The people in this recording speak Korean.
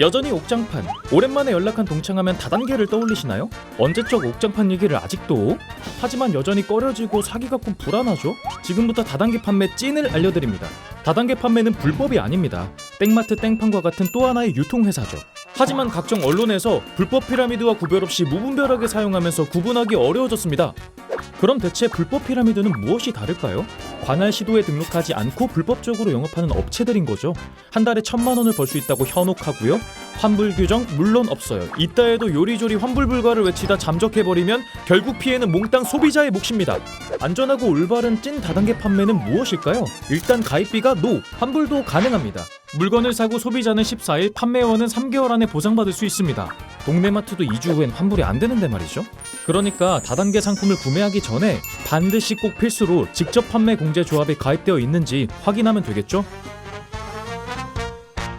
여전히 옥장판. 오랜만에 연락한 동창하면 다단계를 떠올리시나요? 언제적 옥장판 얘기를 아직도? 하지만 여전히 꺼려지고 사기 갖고 불안하죠? 지금부터 다단계 판매 찐을 알려드립니다. 다단계 판매는 불법이 아닙니다. 땡마트 땡판과 같은 또 하나의 유통회사죠. 하지만 각종 언론에서 불법 피라미드와 구별 없이 무분별하게 사용하면서 구분하기 어려워졌습니다. 그럼 대체 불법 피라미드는 무엇이 다를까요? 관할 시도에 등록하지 않고 불법적으로 영업하는 업체들인 거죠. 한 달에 천만 원을 벌 수 있다고 현혹하고요. 환불 규정 물론 없어요. 이따 해도 요리조리 환불 불가를 외치다 잠적해버리면 결국 피해는 몽땅 소비자의 몫입니다. 안전하고 올바른 찐 다단계 판매는 무엇일까요? 일단 가입비가 노, 환불도 가능합니다. 물건을 사고 소비자는 14일, 판매원은 3개월 안에 보상받을 수 있습니다. 동네 마트도 2주 후엔 환불이 안 되는데 말이죠. 그러니까 다단계 상품을 구매하기 전에 반드시 꼭 필수로 직접 판매 공제 조합에 가입되어 있는지 확인하면 되겠죠?